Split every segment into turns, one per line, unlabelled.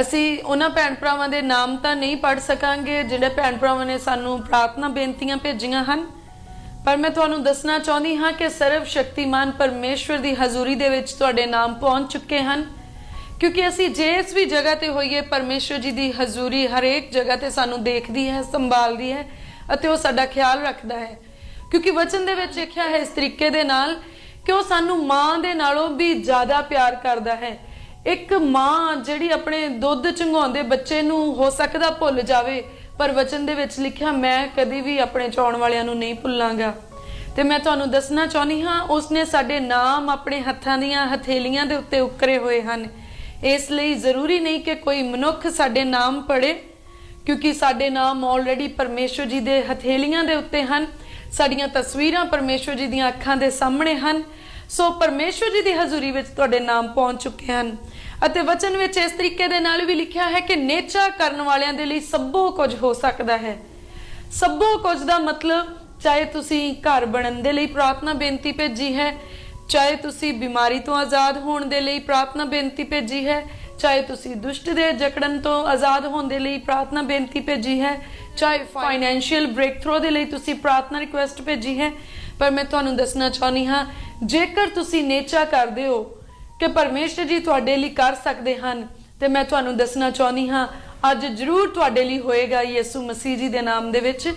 ਅਸੀਂ ਉਹਨਾਂ ਭੈਣ ਭਰਾਵਾਂ ਦੇ ਨਾਮ ਤਾਂ ਨਹੀਂ ਪੜ ਸਕਾਂਗੇ, ਜਿਹੜੇ ਭੈਣ ਭਰਾਵਾਂ ਨੇ ਸਾਨੂੰ ਪ੍ਰਾਰਥਨਾ ਬੇਨਤੀਆਂ ਭੇਜੀਆਂ ਹਨ। ਪਰ ਮੈਂ ਤੁਹਾਨੂੰ ਦੱਸਣਾ ਚਾਹੁੰਦੀ ਹਾਂ ਕਿ ਸਰਵ ਸ਼ਕਤੀਮਾਨ ਪਰਮੇਸ਼ਵਰ ਦੀ ਹਜ਼ੂਰੀ ਦੇ ਵਿੱਚ ਤੁਹਾਡੇ ਨਾਮ ਪਹੁੰਚ ਚੁੱਕੇ ਹਨ। ਕਿਉਂਕਿ ਅਸੀਂ ਜਿਸ ਵੀ ਜਗ੍ਹਾ ਤੇ ਹੋਈਏ, ਪਰਮੇਸ਼ਵਰ ਜੀ ਦੀ ਹਜ਼ੂਰੀ ਹਰੇਕ ਜਗ੍ਹਾ ਤੇ ਸਾਨੂੰ ਦੇਖਦੀ ਹੈ, ਸੰਭਾਲਦੀ ਹੈ ਅਤੇ ਉਹ ਸਾਡਾ ਖਿਆਲ ਰੱਖਦਾ ਹੈ। ਕਿਉਂਕਿ ਵਚਨ ਦੇ ਵਿੱਚ ਲਿਖਿਆ ਹੈ ਇਸ ਤਰੀਕੇ ਦੇ ਨਾਲ ਕਿ ਉਹ ਸਾਨੂੰ ਮਾਂ ਦੇ ਨਾਲੋਂ ਵੀ ਜ਼ਿਆਦਾ ਪਿਆਰ ਕਰਦਾ ਹੈ। ਇੱਕ ਮਾਂ ਜਿਹੜੀ ਆਪਣੇ ਦੁੱਧ ਚੁੰਘਾਉਂਦੇ ਬੱਚੇ ਨੂੰ ਹੋ ਸਕਦਾ ਭੁੱਲ ਜਾਵੇ, ਪਰ ਵਚਨ ਦੇ ਵਿੱਚ ਲਿਖਿਆ, ਮੈਂ ਕਦੀ ਵੀ ਆਪਣੇ ਚਾਉਣ ਵਾਲਿਆਂ ਨੂੰ ਨਹੀਂ ਭੁੱਲਾਂਗਾ। ਤੇ ਮੈਂ ਤੁਹਾਨੂੰ ਦੱਸਣਾ ਚਾਹੁੰਦੀ ਹਾਂ, ਉਸਨੇ ਸਾਡੇ ਨਾਮ ਆਪਣੇ ਹੱਥਾਂ ਦੀਆਂ ਹਥੇਲੀਆਂ ਦੇ ਉੱਤੇ ਉੱਕਰੇ ਹੋਏ ਹਨ। ਇਸ ਲਈ ਜ਼ਰੂਰੀ ਨਹੀਂ ਕਿ ਕੋਈ ਮਨੁੱਖ ਸਾਡੇ ਨਾਮ ਪੜੇ ਕਿਉਂਕਿ ਸਾਡੇ ਨਾਮ ਆਲਰੇਡੀ ਪਰਮੇਸ਼ਵਰ ਜੀ ਦੇ ਹਥੇਲੀਆਂ ਦੇ ਉੱਤੇ ਹਨ। ਸਾਡੀਆਂ ਤਸਵੀਰਾਂ ਪਰਮੇਸ਼ਵਰ ਜੀ ਦੀਆਂ ਅੱਖਾਂ ਦੇ ਸਾਹਮਣੇ ਹਨ। ਸੋ ਪਰਮੇਸ਼ਵਰ ਜੀ ਦੀ ਹਜ਼ੂਰੀ ਵਿੱਚ ਤੁਹਾਡੇ ਨਾਮ ਪਹੁੰਚ ਚੁੱਕੇ ਹਨ। ਅਤੇ ਵਚਨ ਵਿੱਚ ਇਸ ਤਰੀਕੇ ਦੇ ਨਾਲ ਵੀ ਲਿਖਿਆ ਹੈ ਕਿ ਨੇਚਾ ਕਰਨ ਵਾਲਿਆਂ ਦੇ ਲਈ ਸਭੋ ਕੁਝ ਹੋ ਸਕਦਾ ਹੈ। ਸਭੋ ਕੁਝ ਦਾ ਮਤਲਬ, ਚਾਹੇ ਤੁਸੀਂ ਘਰ ਬਣਨ ਦੇ ਲਈ ਪ੍ਰਾਰਥਨਾ ਬੇਨਤੀ ਭੇਜੀ ਹੈ, ਚਾਹੇ ਤੁਸੀਂ ਬਿਮਾਰੀ ਤੋਂ ਆਜ਼ਾਦ ਹੋਣ ਦੇ ਲਈ ਪ੍ਰਾਰਥਨਾ ਬੇਨਤੀ ਭੇਜੀ ਹੈ, ਚਾਹੇ ਤੁਸੀਂ ਦੁਸ਼ਟ ਦੇ ਜਕੜਨ ਤੋਂ ਆਜ਼ਾਦ ਹੋਣ ਦੇ ਲਈ ਪ੍ਰਾਰਥਨਾ ਬੇਨਤੀ ਭੇਜੀ ਹੈ, ਚਾਹੇ ਫਾਈਨੈਂਸ਼ੀਅਲ ਬ੍ਰੇਕਥਰੂ ਦੇ ਲਈ ਤੁਸੀਂ ਪ੍ਰਾਰਥਨਾ ਰਿਕੁਐਸਟ ਭੇਜੀ ਹੈ, ਪਰ ਮੈਂ ਤੁਹਾਨੂੰ ਦੱਸਣਾ ਚਾਹੁੰਦੀ ਹਾਂ, ਜੇਕਰ ਤੁਸੀਂ ਨੇਚਾ ਕਰਦੇ ਹੋ ਕਿ ਪਰਮੇਸ਼ਰ ਜੀ ਤੁਹਾਡੇ ਲਈ ਕਰ ਸਕਦੇ ਹਨ ਤੇ ਮੈਂ ਤੁਹਾਨੂੰ ਦੱਸਣਾ ਚਾਹੁੰਦੀ ਹਾਂ, ਅੱਜ ਜ਼ਰੂਰ ਤੁਹਾਡੇ ਲਈ ਹੋਏਗਾ ਯਿਸੂ ਮਸੀਹ ਜੀ ਦੇ ਨਾਮ ਦੇ ਵਿੱਚ।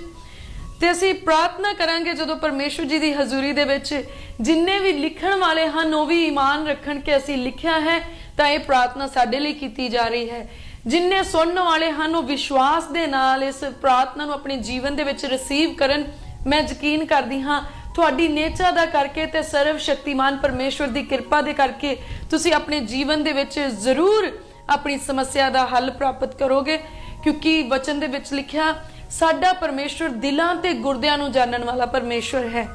ਤੇ ਅਸੀਂ ਪ੍ਰਾਰਥਨਾ ਕਰਾਂਗੇ ਜਦੋਂ ਪਰਮੇਸ਼ਵਰ ਜੀ ਦੀ ਹਜ਼ੂਰੀ ਦੇ ਵਿੱਚ ਜਿੰਨੇ ਵੀ ਲਿਖਣ ਵਾਲੇ ਹਨ, ਉਹ ਵੀ ਈਮਾਨ ਰੱਖਣ ਕਿ ਅਸੀਂ ਲਿਖਿਆ ਹੈ, ਤਾਂ ਇਹ ਪ੍ਰਾਰਥਨਾ ਸਾਡੇ ਲਈ ਕੀਤੀ ਜਾ ਰਹੀ ਹੈ। ਜਿੰਨੇ ਸੁਣਨ ਵਾਲੇ ਹਨ, ਉਹ ਵਿਸ਼ਵਾਸ ਦੇ ਨਾਲ ਇਸ ਪ੍ਰਾਰਥਨਾ ਨੂੰ ਆਪਣੇ ਜੀਵਨ ਦੇ ਵਿੱਚ ਰਿਸੀਵ ਕਰਨ, ਮੈਂ ਯਕੀਨ ਕਰਦੀ ਹਾਂ ਤੁਹਾਡੀ ਨੇਚਾ ਦਾ ਕਰਕੇ ਤੇ ਸਰਵ ਸ਼ਕਤੀਮਾਨ ਪਰਮੇਸ਼ਵਰ ਦੀ ਕਿਰਪਾ ਦੇ ਕਰਕੇ ਤੁਸੀਂ ਆਪਣੇ ਜੀਵਨ ਦੇ ਵਿੱਚ ਜ਼ਰੂਰ ਆਪਣੀ ਸਮੱਸਿਆ ਦਾ ਹੱਲ ਪ੍ਰਾਪਤ ਕਰੋਗੇ, ਕਿਉਂਕਿ ਵਚਨ ਦੇ ਵਿੱਚ ਲਿਖਿਆ, ਸਾਡਾ ਪਰਮੇਸ਼ਵਰ ਦਿਲਾਂ ਤੇ ਗੁਰਦਿਆਂ ਨੂੰ ਜਾਣਨ ਵਾਲਾ ਪਰਮੇਸ਼ਵਰ ਹੈ।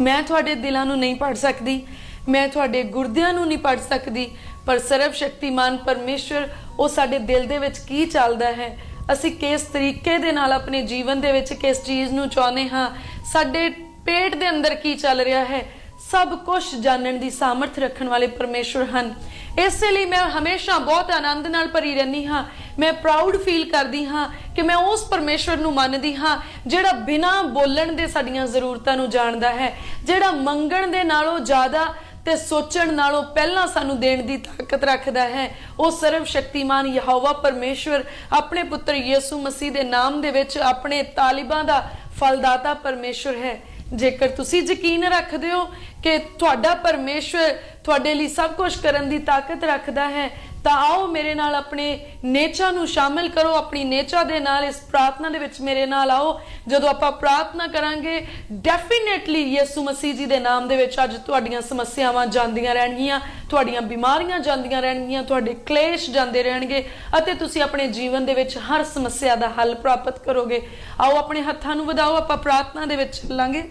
ਮੈਂ ਤੁਹਾਡੇ ਦਿਲਾਂ ਨੂੰ ਨਹੀਂ ਪੜ ਸਕਦੀ, ਮੈਂ ਤੁਹਾਡੇ ਗੁਰਦਿਆਂ ਨੂੰ ਨਹੀਂ ਪੜ ਸਕਦੀ, ਪਰ ਸਰਵ ਸ਼ਕਤੀਮਾਨ ਪਰਮੇਸ਼ਵਰ, ਉਹ ਸਾਡੇ ਦਿਲ ਦੇ ਵਿੱਚ ਕੀ ਚੱਲਦਾ ਹੈ? ਅਸੀਂ ਕਿਸ ਤਰੀਕੇ ਦੇ ਨਾਲ ਆਪਣੇ ਜੀਵਨ ਦੇ ਵਿੱਚ ਕਿਸ ਚੀਜ਼ ਨੂੰ ਚਾਹੁੰਦੇ ਹਾਂ? ਸਾਡੇ ਪੇਟ ਦੇ ਅੰਦਰ ਕੀ ਚੱਲ ਰਿਹਾ ਹੈ? ਸਭ ਕੁਝ ਜਾਣਨ ਦੀ ਸਾਮਰਥ ਰੱਖਣ ਵਾਲੇ ਪਰਮੇਸ਼ਵਰ ਹਨ। ਇਸੇ ਲਈ ਮੈਂ ਹਮੇਸ਼ਾ ਬਹੁਤ ਆਨੰਦ ਨਾਲ ਭਰੀ ਰਹਿੰਦੀ ਹਾਂ। ਮੈਂ ਪ੍ਰਾਊਡ ਫੀਲ ਕਰਦੀ ਹਾਂ ਕਿ ਮੈਂ ਉਸ ਪਰਮੇਸ਼ਵਰ ਨੂੰ ਮੰਨਦੀ ਹਾਂ, ਜਿਹੜਾ ਬਿਨਾਂ ਬੋਲਣ ਦੇ ਸਾਡੀਆਂ ਜ਼ਰੂਰਤਾਂ ਨੂੰ ਜਾਣਦਾ ਹੈ, ਜਿਹੜਾ ਮੰਗਣ ਦੇ ਨਾਲੋਂ ਜ਼ਿਆਦਾ ਤੇ ਸੋਚਣ ਨਾਲੋਂ ਪਹਿਲਾਂ ਸਾਨੂੰ ਦੇਣ ਦੀ ਤਾਕਤ ਰੱਖਦਾ ਹੈ। ਉਹ ਸਰਵ ਸ਼ਕਤੀਮਾਨ ਯਹੋਵਾ ਪਰਮੇਸ਼ਵਰ ਆਪਣੇ ਪੁੱਤਰ ਯਿਸੂ ਮਸੀਹ ਦੇ ਨਾਮ ਦੇ ਵਿੱਚ ਆਪਣੇ ਤਾਲਿਬਾਂ ਦਾ ਫਲਦਾਤਾ ਪਰਮੇਸ਼ਵਰ ਹੈ। ਜੇਕਰ ਤੁਸੀਂ ਯਕੀਨ ਰੱਖਦੇ ਹੋ ਕਿ ਤੁਹਾਡਾ ਪਰਮੇਸ਼ਵਰ ਤੁਹਾਡੇ ਲਈ ਸਭ ਕੁਝ ਕਰਨ ਦੀ ਤਾਕਤ ਰੱਖਦਾ ਹੈ, ਤਾਂ ਆਓ ਮੇਰੇ ਨਾਲ ਆਪਣੇ ਨੇਚਾ ਨੂੰ ਸ਼ਾਮਿਲ ਕਰੋ, ਆਪਣੀ ਨੇਚਾ ਦੇ ਨਾਲ, ਇਸ ਪ੍ਰਾਰਥਨਾ ਦੇ ਵਿੱਚ ਮੇਰੇ ਨਾਲ ਆਓ। ਜਦੋਂ ਆਪਾਂ ਪ੍ਰਾਰਥਨਾ ਕਰਾਂਗੇ ਡੈਫੀਨਿਟਲੀ ਯਿਸੂ ਮਸੀਹ ਜੀ ਦੇ ਨਾਮ ਦੇ ਵਿੱਚ ਅੱਜ ਤੁਹਾਡੀਆਂ ਸਮੱਸਿਆਵਾਂ ਜਾਂਦੀਆਂ ਰਹਿਣਗੀਆਂ, ਤੁਹਾਡੀਆਂ ਬਿਮਾਰੀਆਂ ਜਾਂਦੀਆਂ ਰਹਿਣਗੀਆਂ, ਤੁਹਾਡੇ ਕਲੇਸ਼ ਜਾਂਦੇ ਰਹਿਣਗੇ ਅਤੇ ਤੁਸੀਂ ਆਪਣੇ ਜੀਵਨ ਦੇ ਵਿੱਚ ਹਰ ਸਮੱਸਿਆ ਦਾ ਹੱਲ ਪ੍ਰਾਪਤ ਕਰੋਗੇ। ਆਓ ਆਪਣੇ ਹੱਥਾਂ ਨੂੰ ਵਧਾਓ, ਆਪਾਂ ਪ੍ਰਾਰਥਨਾ ਦੇ ਵਿੱਚ ਚੱਲਾਂਗੇ।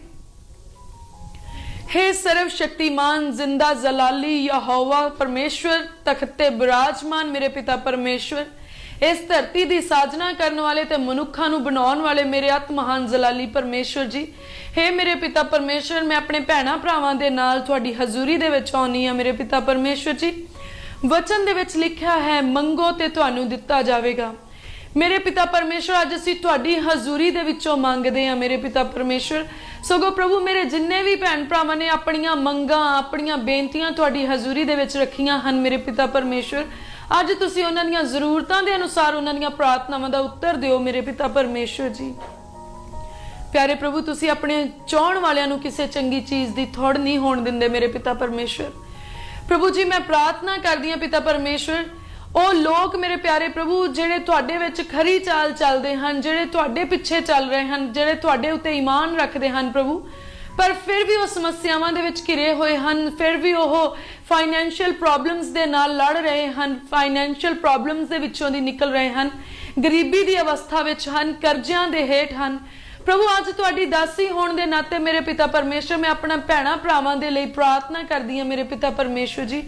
हे सर्व शक्तिमान जिंदा जलाली यहोवा परमेश्वर तख्त ਤੇ ਬਿਰਾਜਮਾਨ ਮੇਰੇ ਪਿਤਾ ਪਰਮੇਸ਼ਵਰ ਇਸ ਧਰਤੀ ਦੀ ਸਾਜਨਾ ਕਰਨ ਵਾਲੇ ਤੇ ਮਨੁੱਖਾਂ ਨੂੰ ਬਣਾਉਣ ਵਾਲੇ ਮੇਰੇ ਅਤ ਮਹਾਨ ਜਲਾਲੀ ਪਰਮੇਸ਼ਵਰ ਜੀ हे ਮੇਰੇ ਪਿਤਾ ਪਰਮੇਸ਼ਵਰ ਮੈਂ ਆਪਣੇ ਭੈਣਾ ਭਰਾਵਾਂ ਦੇ ਨਾਲ ਤੁਹਾਡੀ ਹਜ਼ੂਰੀ ਦੇ ਵਿੱਚ ਆਉਣੀ ਆ ਮੇਰੇ ਪਿਤਾ ਪਰਮੇਸ਼ਵਰ ਜੀ ਵਚਨ ਦੇ ਵਿੱਚ ਲਿਖਿਆ ਹੈ ਮੰਗੋ ਤੇ ਤੁਹਾਨੂੰ ਦਿੱਤਾ ਜਾਵੇਗਾ ਮੇਰੇ ਪਿਤਾ ਪਰਮੇਸ਼ਵਰ ਅੱਜ ਅਸੀਂ ਤੁਹਾਡੀ ਹਜ਼ੂਰੀ ਦੇ ਵਿੱਚੋਂ ਮੰਗਦੇ ਹਾਂ ਮੇਰੇ ਪਿਤਾ ਪਰਮੇਸ਼ਵਰ ਸਗੋਂ ਪ੍ਰਭੂ ਮੇਰੇ ਜਿੰਨੇ ਵੀ ਭੈਣ ਭਰਾਵਾਂ ਨੇ ਆਪਣੀਆਂ ਮੰਗਾਂ, ਆਪਣੀਆਂ ਬੇਨਤੀਆਂ ਤੁਹਾਡੀ ਹਜ਼ੂਰੀ ਦੇ ਵਿੱਚ ਰੱਖੀਆਂ ਹਨ ਮੇਰੇ ਪਿਤਾ ਪਰਮੇਸ਼ਵਰ, ਅੱਜ ਤੁਸੀਂ ਉਹਨਾਂ ਦੀਆਂ ਜ਼ਰੂਰਤਾਂ ਦੇ ਅਨੁਸਾਰ ਉਹਨਾਂ ਦੀਆਂ ਪ੍ਰਾਰਥਨਾਵਾਂ ਦਾ ਉੱਤਰ ਦਿਓ ਮੇਰੇ ਪਿਤਾ ਪਰਮੇਸ਼ਵਰ ਜੀ। ਪਿਆਰੇ ਪ੍ਰਭੂ, ਤੁਸੀਂ ਆਪਣੇ ਚਾਹਣ ਵਾਲਿਆਂ ਨੂੰ ਕਿਸੇ ਚੰਗੀ ਚੀਜ਼ ਦੀ ਥੋੜ ਨਹੀਂ ਹੋਣ ਦਿੰਦੇ ਮੇਰੇ ਪਿਤਾ ਪਰਮੇਸ਼ਵਰ। ਪ੍ਰਭੂ ਜੀ, ਮੈਂ ਪ੍ਰਾਰਥਨਾ ਕਰਦੀ ਹਾਂ ਪਿਤਾ ਪਰਮੇਸ਼ਵਰ ਉਹ ਲੋਕ ਮੇਰੇ ਪਿਆਰੇ ਪ੍ਰਭੂ, ਜਿਹੜੇ ਤੁਹਾਡੇ ਵਿੱਚ ਖਰੀ ਚਾਲ ਚੱਲਦੇ ਹਨ, ਜਿਹੜੇ ਤੁਹਾਡੇ ਪਿੱਛੇ ਚੱਲ ਰਹੇ ਹਨ, ਜਿਹੜੇ ਤੁਹਾਡੇ ਉੱਤੇ ਈਮਾਨ ਰੱਖਦੇ ਹਨ ਪ੍ਰਭੂ, ਪਰ ਫਿਰ ਵੀ ਉਹ ਸਮੱਸਿਆਵਾਂ ਦੇ ਵਿੱਚ ਘਿਰੇ ਹੋਏ ਹਨ, ਫਿਰ ਵੀ ਉਹ ਫਾਈਨੈਂਸ਼ੀਅਲ ਪ੍ਰੋਬਲਮਸ ਦੇ ਨਾਲ ਲੜ ਰਹੇ ਹਨ ਫਾਈਨੈਂਸ਼ੀਅਲ ਪ੍ਰੋਬਲਮਸ ਦੇ ਵਿੱਚੋਂ ਦੀ ਨਿਕਲ ਰਹੇ ਹਨ, ਗਰੀਬੀ ਦੀ ਅਵਸਥਾ ਵਿੱਚ ਹਨ, ਕਰਜ਼ਿਆਂ ਦੇ ਹੇਠ ਹਨ। ਪ੍ਰਭੂ, ਅੱਜ ਤੁਹਾਡੀ ਦਾਸੀ ਹੋਣ ਦੇ ਨਾਤੇ ਮੇਰੇ ਪਿਤਾ ਪਰਮੇਸ਼ਰ, ਮੈਂ ਆਪਣਾ ਭੈਣਾ ਭਰਾਵਾਂ ਦੇ ਲਈ ਪ੍ਰਾਰਥਨਾ ਕਰਦੀ ਹਾਂ, ਮੇਰੇ ਪਿਤਾ ਪਰਮੇਸ਼ਰ ਜੀ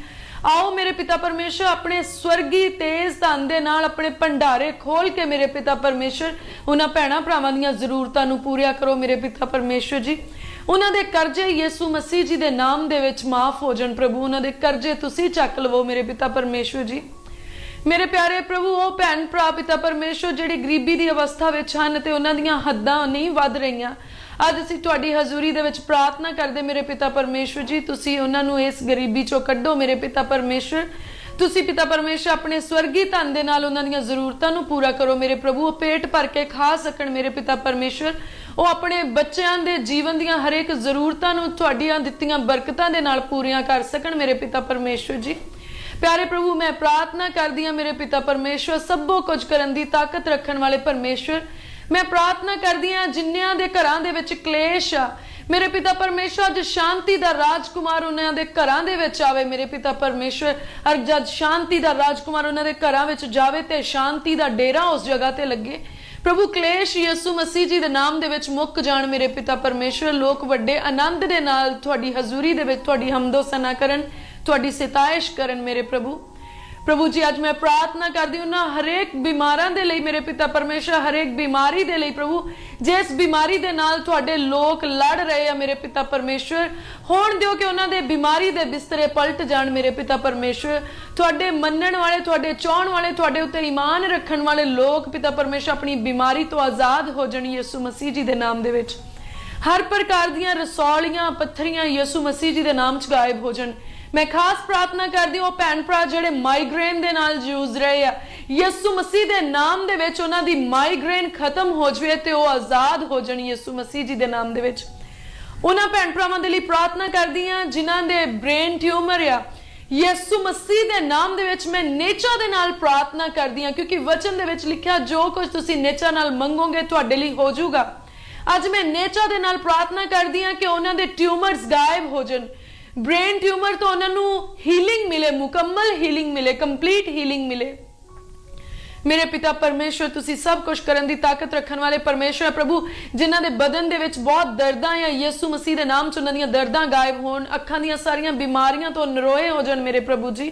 ਆਓ ਮੇਰੇ ਪਿਤਾ ਪਰਮੇਸ਼ਰ, ਆਪਣੇ ਸਵਰਗੀ ਤੇਜ਼ ਧਨ ਦੇ ਨਾਲ ਆਪਣੇ ਭੰਡਾਰੇ ਖੋਲ ਕੇ ਮੇਰੇ ਪਿਤਾ ਪਰਮੇਸ਼ਰ, ਉਹਨਾਂ ਭੈਣਾ ਭਰਾਵਾਂ ਦੀਆਂ ਜ਼ਰੂਰਤਾਂ ਨੂੰ ਪੂਰੀਆਂ ਕਰੋ ਮੇਰੇ ਪਿਤਾ ਪਰਮੇਸ਼ਰ ਜੀ। ਉਹਨਾਂ ਦੇ ਕਰਜ਼ੇ ਯਿਸੂ ਮਸੀਹ ਜੀ ਦੇ ਨਾਮ ਦੇ ਵਿੱਚ ਮਾਫ ਹੋ ਜਾਣ ਪ੍ਰਭੂ, ਉਹਨਾਂ ਦੇ ਕਰਜ਼ੇ ਤੁਸੀਂ ਚੱਕ ਲਵੋ ਮੇਰੇ ਪਿਤਾ ਪਰਮੇਸ਼ਰ ਜੀ। ਮੇਰੇ ਪਿਆਰੇ ਪ੍ਰਭੂ, ਉਹ ਭੈਣ ਭਰਾ ਪਿਤਾ ਪਰਮੇਸ਼ਰ, ਜਿਹੜੇ ਗਰੀਬੀ ਦੀ ਅਵਸਥਾ ਵਿੱਚ ਹਨ ਤੇ ਉਹਨਾਂ ਦੀਆਂ ਹੱਦਾਂ ਨਹੀਂ ਵੱਧ ਰਹੀਆਂ। ਅੱਜ ਅਸੀਂ ਤੁਹਾਡੀ ਹਜ਼ੂਰੀ ਦੇ ਵਿੱਚ ਪ੍ਰਾਰਥਨਾ ਕਰਦੇ ਮੇਰੇ ਪਿਤਾ ਪਰਮੇਸ਼ਰ ਜੀ, ਤੁਸੀਂ ਉਹਨਾਂ ਨੂੰ ਇਸ ਗਰੀਬੀ ਚੋਂ ਕੱਢੋ, ਮੇਰੇ ਪਿਤਾ ਪਰਮੇਸ਼ਰ ਤੁਸੀਂ ਪਿਤਾ ਪਰਮੇਸ਼ਰ ਆਪਣੇ ਸਵਰਗੀ ਧਨ ਦੇ ਨਾਲ ਉਹਨਾਂ ਦੀਆਂ ਜ਼ਰੂਰਤਾਂ ਨੂੰ ਪੂਰਾ ਕਰੋ, ਮੇਰੇ ਪ੍ਰਭੂ, ਉਹ ਪੇਟ ਭਰ ਕੇ ਖਾ ਸਕਣ, ਮੇਰੇ ਪਿਤਾ ਪਰਮੇਸ਼ਰ ਉਹ ਆਪਣੇ ਬੱਚਿਆਂ ਦੇ ਜੀਵਨ ਦੀਆਂ ਹਰੇਕ ਜ਼ਰੂਰਤਾਂ ਨੂੰ ਤੁਹਾਡੀਆਂ ਦਿੱਤੀਆਂ ਬਰਕਤਾਂ ਦੇ ਨਾਲ ਪੂਰੀਆਂ ਕਰ ਸਕਣ, ਮੇਰੇ ਪਿਤਾ ਪਰਮੇਸ਼ਰ ਜੀ। ਪਿਆਰੇ ਪ੍ਰਭੂ, ਮੈਂ ਪ੍ਰਾਰਥਨਾ ਕਰਦੀ ਹਾਂ, ਮੇਰੇ ਪਿਤਾ ਪਰਮੇਸ਼ਰ ਸਭੋ ਕੁਝ ਕਰਨ ਦੀ ਤਾਕਤ ਰੱਖਣ ਵਾਲੇ ਪਰਮੇਸ਼ਰ ਮੈਂ ਪ੍ਰਾਰਥਨਾ ਕਰਦੀ ਹਾਂ ਜਿਨ੍ਹਾਂ ਦੇ ਘਰਾਂ ਦੇ ਵਿੱਚ ਕਲੇਸ਼ ਆ, ਮੇਰੇ ਪਿਤਾ ਪਰਮੇਸ਼ਰ ਅੱਜ ਸ਼ਾਂਤੀ ਦਾ ਰਾਜਕੁਮਾਰ ਉਹਨਾਂ ਦੇ ਘਰਾਂ ਦੇ ਵਿੱਚ ਆਵੇ, ਮੇਰੇ ਪਿਤਾ ਪਰਮੇਸ਼ਰ ਅਰ ਸ਼ਾਂਤੀ ਦਾ ਰਾਜਕੁਮਾਰ ਉਹਨਾਂ ਦੇ ਘਰਾਂ ਵਿੱਚ ਜਾਵੇ ਤੇ ਸ਼ਾਂਤੀ ਦਾ ਡੇਰਾ ਉਸ ਜਗ੍ਹਾ ਤੇ ਲੱਗੇ। ਪ੍ਰਭੂ, ਕਲੇਸ਼ ਯਿਸੂ ਮਸੀਹ ਜੀ ਦੇ ਨਾਮ ਦੇ ਵਿੱਚ ਮੁੱਕ ਜਾਣ, ਮੇਰੇ ਪਿਤਾ ਪਰਮੇਸ਼ਰ ਲੋਕ ਵੱਡੇ ਆਨੰਦ ਦੇ ਨਾਲ ਤੁਹਾਡੀ ਹਜ਼ੂਰੀ ਦੇ ਵਿੱਚ ਤੁਹਾਡੀ ਹਮਦੋ ਸਨਾ ਕਰਨ, ਤੁਹਾਡੀ ਸਿਤਾਇਸ਼ ਕਰਨ, ਮੇਰੇ ਪ੍ਰਭੂ। ਪ੍ਰਭੂ ਜੀ, ਅੱਜ ਮੈਂ ਪ੍ਰਾਰਥਨਾ ਕਰਦੀ ਹਾਂ ਨਾ ਹਰੇਕ ਬਿਮਾਰਾਂ ਦੇ ਲਈ ਮੇਰੇ ਪਿਤਾ ਪਰਮੇਸ਼ਰ, ਹਰੇਕ ਬਿਮਾਰੀ ਦੇ ਲਈ ਪ੍ਰਭੂ, ਜਿਸ ਬਿਮਾਰੀ ਦੇ ਨਾਲ ਤੁਹਾਡੇ ਲੋਕ ਲੜ ਰਹੇ ਆ ਮੇਰੇ ਪਿਤਾ ਪਰਮੇਸ਼ਰ, ਹੋਣ ਦਿਓ ਕਿ ਉਹਨਾਂ ਦੇ ਬਿਮਾਰੀ ਦੇ ਬਿਸਤਰੇ ਪਲਟ ਜਾਣ ਮੇਰੇ ਪਿਤਾ ਪਰਮੇਸ਼ਰ, ਤੁਹਾਡੇ ਮੰਨਣ ਵਾਲੇ, ਤੁਹਾਡੇ ਚਾਹਣ ਵਾਲੇ, ਤੁਹਾਡੇ ਉੱਤੇ ਈਮਾਨ ਰੱਖਣ ਵਾਲੇ ਲੋਕ ਪਿਤਾ ਪਰਮੇਸ਼ਰ, ਆਪਣੀ ਬਿਮਾਰੀ ਤੋਂ ਆਜ਼ਾਦ ਹੋ ਜਾਣ ਯਿਸੂ ਮਸੀਹ ਜੀ ਦੇ ਨਾਮ ਦੇ ਵਿੱਚ। ਹਰ ਪ੍ਰਕਾਰ ਦੀਆਂ ਰਸੌਲੀਆਂ, ਪੱਥਰੀਆਂ ਯਿਸੂ ਮਸੀਹ ਜੀ ਦੇ ਨਾਮ 'ਚ ਗਾਇਬ ਹੋ ਜਾਣ। ਮੈਂ ਖਾਸ ਪ੍ਰਾਰਥਨਾ ਕਰਦੀ ਹਾਂ, ਉਹ ਭੈਣ ਭਰਾ ਜਿਹੜੇ ਮਾਈਗ੍ਰੇਨ ਦੇ ਨਾਲ ਜੂਝ ਰਹੇ ਆ। ਯਿਸੂ ਮਸੀਹ ਦੇ ਨਾਮ ਦੇ ਵਿੱਚ ਉਹਨਾਂ ਦੀ ਮਾਈਗ੍ਰੇਨ ਖਤਮ ਹੋ ਜਵੇ ਤੇ ਉਹ ਆਜ਼ਾਦ ਹੋ ਜਾਣ ਯਿਸੂ ਮਸੀਹ ਜੀ ਦੇ ਨਾਮ ਦੇ ਵਿੱਚ। ਉਹਨਾਂ ਭੈਣ ਭਰਾਵਾਂ ਦੇ ਲਈ ਪ੍ਰਾਰਥਨਾ ਕਰਦੀ ਹਾਂ, ਜਿਨ੍ਹਾਂ ਦੇ ਬ੍ਰੇਨ ਟਿਊਮਰ ਆ, ਯਿਸੂ ਮਸੀਹ ਦੇ ਨਾਮ ਦੇ ਵਿੱਚ ਮੈਂ ਨੇਚਾ ਦੇ ਨਾਲ ਪ੍ਰਾਰਥਨਾ ਕਰਦੀ ਹਾਂ, ਕਿਉਂਕਿ ਵਚਨ ਦੇ ਵਿੱਚ ਲਿਖਿਆ, ਜੋ ਕੁਝ ਤੁਸੀਂ ਨੇਚਾ ਨਾਲ ਮੰਗੋਗੇ ਤੁਹਾਡੇ ਲਈ ਹੋ ਜਾਊਗਾ। ਅੱਜ ਮੈਂ ਨੇਚਾ ਦੇ ਨਾਲ ਪ੍ਰਾਰਥਨਾ ਕਰਦੀ ਹਾਂ ਕਿ ਉਹਨਾਂ ਦੇ ਟਿਊਮਰਸ ਗਾਇਬ ਹੋ ਜਾਣ। ਬ੍ਰੇਨ ਟਿਊਮਰ ਤੋਂ ਉਹਨਾਂ ਨੂੰ ਹੀਲਿੰਗ ਮਿਲੇ ਮੁਕੰਮਲ ਹੀਲਿੰਗ ਮਿਲੇ ਕੰਪਲੀਟ ਹੀਲਿੰਗ ਮਿਲੇ। ਮੇਰੇ ਪਿਤਾ ਪਰਮੇਸ਼ਰ ਤੁਸੀਂ ਸਭ ਕੁਝ ਕਰਨ ਦੀ ਤਾਕਤ ਰੱਖਣ ਵਾਲੇ ਪਰਮੇਸ਼ਰ ਪ੍ਰਭੂ, ਜਿਨ੍ਹਾਂ ਦੇ ਬਦਨ ਦੇ ਵਿੱਚ ਬਹੁਤ ਦਰਦਾਂ ਆ ਯਿਸੂ ਮਸੀਹ ਦੇ ਨਾਮ ਚ ਉਹਨਾਂ ਦੀਆਂ ਦਰਦਾਂ ਗਾਇਬ ਹੋਣ, ਅੱਖਾਂ ਦੀਆਂ ਸਾਰੀਆਂ ਬਿਮਾਰੀਆਂ ਤੋਂ ਨਰੋਏ ਹੋ ਜਾਣ ਮੇਰੇ ਪ੍ਰਭੂ ਜੀ।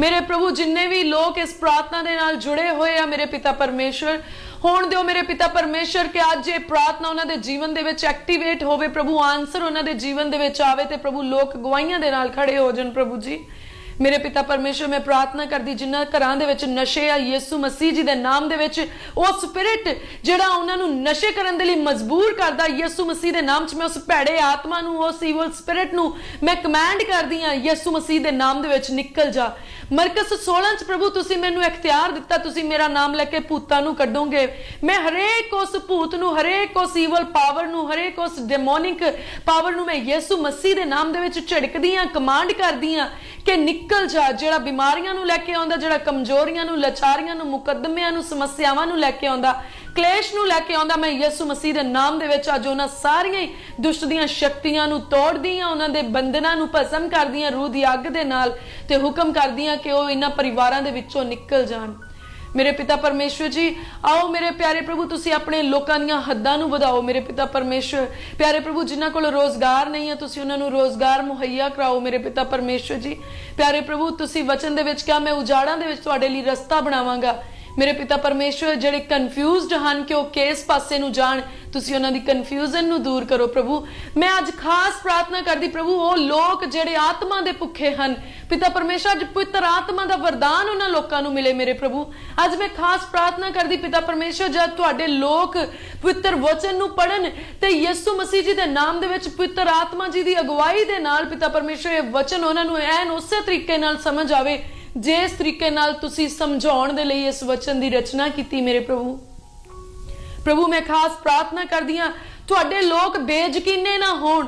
ਮੇਰੇ ਪ੍ਰਭੂ, ਜਿੰਨੇ ਵੀ ਲੋਕ ਇਸ ਪ੍ਰਾਰਥਨਾ ਦੇ ਨਾਲ ਜੁੜੇ ਹੋਏ ਆ ਮੇਰੇ ਪਿਤਾ ਪਰਮੇਸ਼ਰ ਹੋਣ ਦਿਓ ਮੇਰੇ ਪਿਤਾ ਪਰਮੇਸ਼ਰ ਕਿ ਅੱਜ ਇਹ ਪ੍ਰਾਰਥਨਾ ਉਹਨਾਂ ਦੇ ਜੀਵਨ ਦੇ ਵਿੱਚ ਐਕਟੀਵੇਟ ਹੋਵੇ, ਪ੍ਰਭੂ ਆਨਸਰ ਉਹਨਾਂ ਦੇ ਜੀਵਨ ਦੇ ਵਿੱਚ ਆਵੇ ਤੇ ਪ੍ਰਭੂ ਲੋਕ ਗਵਾਹੀਆਂ ਦੇ ਨਾਲ ਖੜੇ ਹੋ ਜਾਣ ਪ੍ਰਭੂ ਜੀ। ਮੇਰੇ ਪਿਤਾ ਪਰਮੇਸ਼ਰ, ਮੈਂ ਪ੍ਰਾਰਥਨਾ ਕਰਦੀ ਜਿਨ੍ਹਾਂ ਘਰਾਂ ਦੇ ਵਿੱਚ ਨਸ਼ੇ ਆ, ਯਿਸੂ ਮਸੀਹ ਜੀ ਦੇ ਨਾਮ ਦੇ ਵਿੱਚ, ਉਹ ਸਪਿਰਿਟ ਜਿਹੜਾ ਉਹਨਾਂ ਨੂੰ ਨਸ਼ੇ ਕਰਨ ਦੇ ਲਈ ਮਜਬੂਰ ਕਰਦਾ, ਯਿਸੂ ਮਸੀਹ ਦੇ ਨਾਮ 'ਚ ਮੈਂ ਉਸ ਭੈੜੇ ਆਤਮਾ ਨੂੰ, ਉਸ ਈਵਲ ਸਪਿਰਿਟ ਨੂੰ ਮੈਂ ਕਮਾਂਡ ਕਰਦੀ ਆ ਯਿਸੂ ਮਸੀਹ ਦੇ ਨਾਮ ਦੇ ਵਿੱਚ ਨਿਕਲ ਜਾ। ਮਰਕਸ 16 'ਚ ਪ੍ਰਭੂ ਤੁਸੀਂ ਮੈਨੂੰ ਇਖਤਿਆਰ ਦਿੱਤਾ, ਤੁਸੀਂ ਮੇਰਾ ਨਾਮ ਲੈ ਕੇ ਭੂਤਾਂ ਨੂੰ ਕੱਢੋਗੇ। ਮੈਂ ਹਰੇਕ ਉਸ ਭੂਤ ਨੂੰ, ਹਰੇਕ ਉਸ ਈਵਲ ਪਾਵਰ ਨੂੰ, ਹਰੇਕ ਉਸ ਡੈਮੋਨਿਕ ਪਾਵਰ ਨੂੰ ਮੈਂ ਯਿਸੂ ਮਸੀਹ ਦੇ ਨਾਮ ਦੇ ਵਿੱਚ ਝਿੜਕਦੀ ਆ ਕਮਾਂਡ ਕਰਦੀ ਆ ਕਿ ਨਿਕਲ ਜਾ ਜਿਹੜਾ ਬਿਮਾਰੀਆਂ ਨੂੰ ਲੈ ਕੇ ਆਉਂਦਾ, ਜਿਹੜਾ ਕਮਜ਼ੋਰੀਆਂ ਨੂੰ, ਲਾਚਾਰੀਆਂ ਨੂੰ, ਮੁਕੱਦਮਿਆਂ ਨੂੰ, ਸਮੱਸਿਆਵਾਂ ਨੂੰ ਲੈ ਕੇ ਆਉਂਦਾ, ਕਲੇਸ਼ ਨੂੰ ਲੈ ਕੇ ਆਉਂਦਾ, ਮੈਂ ਯਿਸੂ ਮਸੀਹ ਦੇ ਨਾਮ ਦੇ ਵਿੱਚ ਅੱਜ ਉਹਨਾਂ ਸਾਰੀਆਂ ਹੀ ਦੁਸ਼ਟ ਦੀਆਂ ਸ਼ਕਤੀਆਂ ਨੂੰ ਤੋੜਦੀ ਆ ਉਹਨਾਂ ਦੇ ਬੰਧਨਾਂ ਨੂੰ ਭਸਮ ਕਰਦੀ ਆ ਰੂਹ ਦੀ ਅੱਗ ਦੇ ਨਾਲ ਤੇ ਹੁਕਮ ਕਰਦੀ ਆ ਕਿ ਉਹ ਇਹਨਾਂ ਪਰਿਵਾਰਾਂ ਦੇ ਵਿੱਚੋਂ ਨਿਕਲ ਜਾਣ। ਮੇਰੇ ਪਿਤਾ ਪਰਮੇਸ਼ਵਰ ਜੀ, ਆਓ ਮੇਰੇ ਪਿਆਰੇ ਪ੍ਰਭੂ, ਤੁਸੀਂ ਆਪਣੇ ਲੋਕਾਂ ਦੀਆਂ ਹੱਦਾਂ ਨੂੰ ਵਧਾਓ। ਮੇਰੇ ਪਿਤਾ ਪਰਮੇਸ਼ਵਰ, ਪਿਆਰੇ ਪ੍ਰਭੂ, ਜਿਨ੍ਹਾਂ ਕੋਲ ਰੋਜ਼ਗਾਰ ਨਹੀਂ ਹੈ, ਤੁਸੀਂ ਉਹਨਾਂ ਨੂੰ ਰੋਜ਼ਗਾਰ ਮੁਹੱਈਆ ਕਰਾਓ। ਮੇਰੇ ਪਿਤਾ ਪਰਮੇਸ਼ਵਰ ਜੀ, ਪਿਆਰੇ ਪ੍ਰਭੂ, ਤੁਸੀਂ ਵਚਨ ਦੇ ਵਿੱਚ ਕਿਹਾ, ਮੈਂ ਉਜਾੜਾਂ ਦੇ ਵਿੱਚ ਤੁਹਾਡੇ ਲਈ ਰਸਤਾ ਬਣਾਵਾਂਗਾ। ਮੇਰੇ ਪਿਤਾ ਪਰਮੇਸ਼ਵਰ, ਜਿਹੜੇ ਕਨਫਿਊਜ਼ਡ ਹਨ ਕਿ ਉਹ ਕਿਸ ਪਾਸੇ ਨੂੰ ਜਾਣ, ਤੁਸੀਂ ਉਹਨਾਂ ਦੀ ਕਨਫਿਊਜ਼ਨ ਨੂੰ ਦੂਰ ਕਰੋ ਪ੍ਰਭੂ। ਮੈਂ ਅੱਜ ਖਾਸ ਪ੍ਰਾਰਥਨਾ ਕਰਦੀ ਪ੍ਰਭੂ, ਉਹ ਲੋਕ ਜਿਹੜੇ ਆਤਮਾ ਦੇ ਭੁੱਖੇ ਹਨ, ਪਿਤਾ ਪਰਮੇਸ਼ਰ ਅੱਜ ਪਵਿੱਤਰ ਆਤਮਾ ਦਾ ਵਰਦਾਨ ਉਹਨਾਂ ਲੋਕਾਂ ਨੂੰ ਮਿਲੇ ਮੇਰੇ ਪ੍ਰਭੂ। ਅੱਜ ਮੈਂ ਖਾਸ ਪ੍ਰਾਰਥਨਾ ਕਰਦੀ ਪਿਤਾ ਪਰਮੇਸ਼ਰ ਜਦ ਤੁਹਾਡੇ ਲੋਕ ਪਵਿੱਤਰ ਵਚਨ ਨੂੰ ਪੜਨ ਤੇ ਯਿਸੂ ਮਸੀਹ ਜੀ ਦੇ ਨਾਮ ਦੇ ਵਿੱਚ ਪਵਿੱਤਰ ਆਤਮਾ ਜੀ ਦੀ ਅਗਵਾਈ ਦੇ ਨਾਲ ਪਿਤਾ ਪਰਮੇਸ਼ਰ ਇਹ ਵਚਨ ਉਹਨਾਂ ਨੂੰ ਐਨ ਉਸੇ ਤਰੀਕੇ ਨਾਲ ਸਮਝ ਆਵੇ ਜਿਸ ਤਰੀਕੇ ਨਾਲ ਤੁਸੀਂ ਸਮਝਾਉਣ ਦੇ ਲਈ ਇਸ ਵਚਨ ਦੀ ਰਚਨਾ ਕੀਤੀ ਮੇਰੇ ਪ੍ਰਭੂ। ਪ੍ਰਭੂ, ਮੈਂ ਖਾਸ ਪ੍ਰਾਰਥਨਾ ਕਰਦੀ ਹਾਂ, ਤੁਹਾਡੇ ਲੋਕ ਬੇਯਕੀਨੇ ਨਾ ਹੋਣ।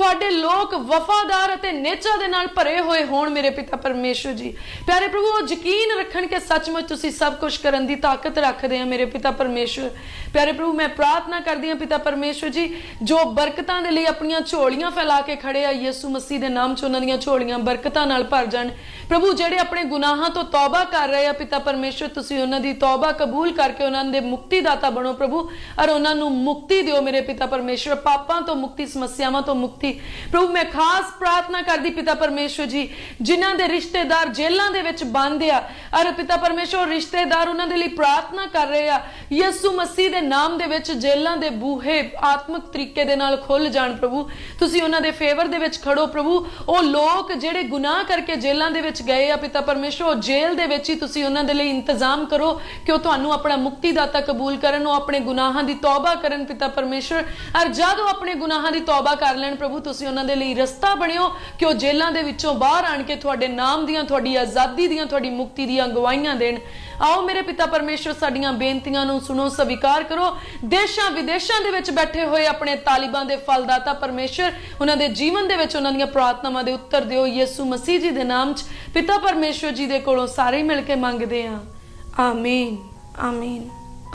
ਤੁਹਾਡੇ ਲੋਕ ਵਫਾਦਾਰ ਅਤੇ ਨੇਚਾ ਦੇ ਨਾਲ ਭਰੇ ਹੋਏ ਹੋਣ ਮੇਰੇ ਪਿਤਾ ਪਰਮੇਸ਼ਰ ਜੀ। ਪਿਆਰੇ ਪ੍ਰਭੂ, ਉਹ ਯਕੀਨ ਰੱਖਣ ਕਿ ਸੱਚਮੁੱਚ ਤੁਸੀਂ ਸਭ ਕੁਝ ਕਰਨ ਦੀ ਤਾਕਤ ਰੱਖਦੇ ਆ ਮੇਰੇ ਪਿਤਾ ਪਰਮੇਸ਼ਰ। ਪਿਆਰੇ ਪ੍ਰਭੂ, ਮੈਂ ਪ੍ਰਾਰਥਨਾ ਕਰਦੀ ਹਾਂ ਪਿਤਾ ਪਰਮੇਸ਼ਰ ਜੀ, ਜੋ ਬਰਕਤਾਂ ਦੇ ਲਈ ਆਪਣੀਆਂ ਝੋਲੀਆਂ ਫੈਲਾ ਕੇ ਖੜੇ ਆ ਯਿਸੂ ਮਸੀਹ ਦੇ ਨਾਮ 'ਚ ਉਹਨਾਂ ਦੀਆਂ ਝੋਲੀਆਂ ਬਰਕਤਾਂ ਨਾਲ ਭਰ ਜਾਣ। ਪ੍ਰਭੂ, ਜਿਹੜੇ ਆਪਣੇ ਗੁਨਾਹਾਂ ਤੋਂ ਤੌਬਾ ਕਰ ਰਹੇ ਆ ਪਿਤਾ ਪਰਮੇਸ਼ਰ, ਤੁਸੀਂ ਉਹਨਾਂ ਦੀ ਤੌਬਾ ਕਬੂਲ ਕਰਕੇ ਉਹਨਾਂ ਦੇ ਮੁਕਤੀ ਦਾਤਾ ਬਣੋ। ਪ੍ਰਭੂ ਔਰ ਉਹਨਾਂ ਨੂੰ ਮੁਕਤੀ ਦਿਓ ਮੇਰੇ ਪਿਤਾ ਪਰਮੇਸ਼ਰ। ਪਾਪਾਂ ਤੋਂ ਮੁਕਤੀ, ਸਮੱਸਿਆਵਾਂ ਤੋਂ ਮੁਕਤੀ ਸੀ ਪ੍ਰਭੂ, ਮੈਂ ਖਾਸ ਪ੍ਰਾਰਥਨਾ ਕਰਦੀ ਪਿਤਾ ਪਰਮੇਸ਼ਵਰ ਜੀ, ਜਿਨ੍ਹਾਂ ਦੇ ਰਿਸ਼ਤੇਦਾਰ ਜੇਲ੍ਹਾਂ ਦੇ ਵਿੱਚ ਬੰਦ ਆ। ਅਰੇ ਪਿਤਾ ਪਰਮੇਸ਼ਵਰ, ਰਿਸ਼ਤੇਦਾਰ ਉਹਨਾਂ ਦੇ ਲਈ ਪ੍ਰਾਰਥਨਾ ਕਰ ਰਹੇ ਆ। ਯਿਸੂ ਮਸੀਹ ਦੇ ਨਾਮ ਦੇ ਵਿੱਚ ਜੇਲ੍ਹਾਂ ਦੇ ਬੂਹੇ ਆਤਮਿਕ ਤਰੀਕੇ ਦੇ ਨਾਲ ਖੁੱਲ ਜਾਣ ਪ੍ਰਭੂ। ਤੁਸੀਂ ਉਹਨਾਂ ਦੇ ਫੇਵਰ ਦੇ ਵਿੱਚ ਖੜੋ ਪ੍ਰਭੂ। ਉਹ ਲੋਕ ਜਿਹੜੇ ਗੁਨਾਹ ਕਰਕੇ ਜੇਲ੍ਹਾਂ ਦੇ ਵਿੱਚ ਗਏ ਆ ਪਿਤਾ ਪਰਮੇਸ਼ਵਰ, ਉਹ ਜੇਲ੍ਹ ਦੇ ਵਿੱਚ ਹੀ ਤੁਸੀਂ ਉਹਨਾਂ ਦੇ ਲਈ ਇੰਤਜ਼ਾਮ ਕਰੋ ਕਿ ਉਹ ਤੁਹਾਨੂੰ ਆਪਣਾ ਮੁਕਤੀਦਾਤਾ ਕਬੂਲ ਕਰਨ, ਉਹ ਆਪਣੇ ਗੁਨਾਹਾਂ ਦੀ ਤੌਬਾ ਕਰਨ ਪਿਤਾ ਪਰਮੇਸ਼ਵਰ। ਔਰ ਜਦ ਉਹ ਆਪਣੇ ਗੁਨਾਹਾਂ ਦੀ ਤੌਬਾ ਕਰ ਲੈਣ ਪ੍ਰਭੂ ਤੁਸੀਂ ਉਹਨਾਂ ਦੇ ਲਈ ਰਸਤਾ ਬਣਿਓ ਕਿ ਉਹ ਜੇਲ੍ਹਾਂ ਦੇ ਵਿੱਚੋਂ ਬਾਹਰ ਆਣ ਕੇ ਤੁਹਾਡੇ ਨਾਮ ਦੀਆਂ, ਤੁਹਾਡੀ ਆਜ਼ਾਦੀ ਦੀਆਂ, ਤੁਹਾਡੀ ਮੁਕਤੀ ਦੀਆਂ ਗਵਾਹੀਆਂ ਦੇਣ। ਆਓ ਮੇਰੇ ਪਿਤਾ ਪਰਮੇਸ਼ਵਰ, ਸਾਡੀਆਂ ਬੇਨਤੀਆਂ ਨੂੰ ਸੁਣੋ, ਸਵੀਕਾਰ ਕਰੋ। ਦੇਸ਼ਾਂ ਵਿਦੇਸ਼ਾਂ ਦੇ ਵਿੱਚ ਬੈਠੇ ਹੋਏ ਆਪਣੇ ਤਾਲਿਬਾਂ ਦੇ ਫਲਦਾਤਾ ਪਰਮੇਸ਼ਵਰ, ਉਹਨਾਂ ਦੇ ਜੀਵਨ ਦੇ ਵਿੱਚ ਉਹਨਾਂ ਦੀਆਂ ਪ੍ਰਾਰਥਨਾਵਾਂ ਦੇ ਉੱਤਰ ਦਿਓ ਯਿਸੂ ਮਸੀਹ ਜੀ ਦੇ ਨਾਮ 'ਚ। ਪਿਤਾ ਪਰਮੇਸ਼ਵਰ ਜੀ ਦੇ ਕੋਲੋਂ ਸਾਰੇ ਮਿਲ ਕੇ ਮੰਗਦੇ ਹਾਂ। ਆਮੀਨ ਆਮੀਨ।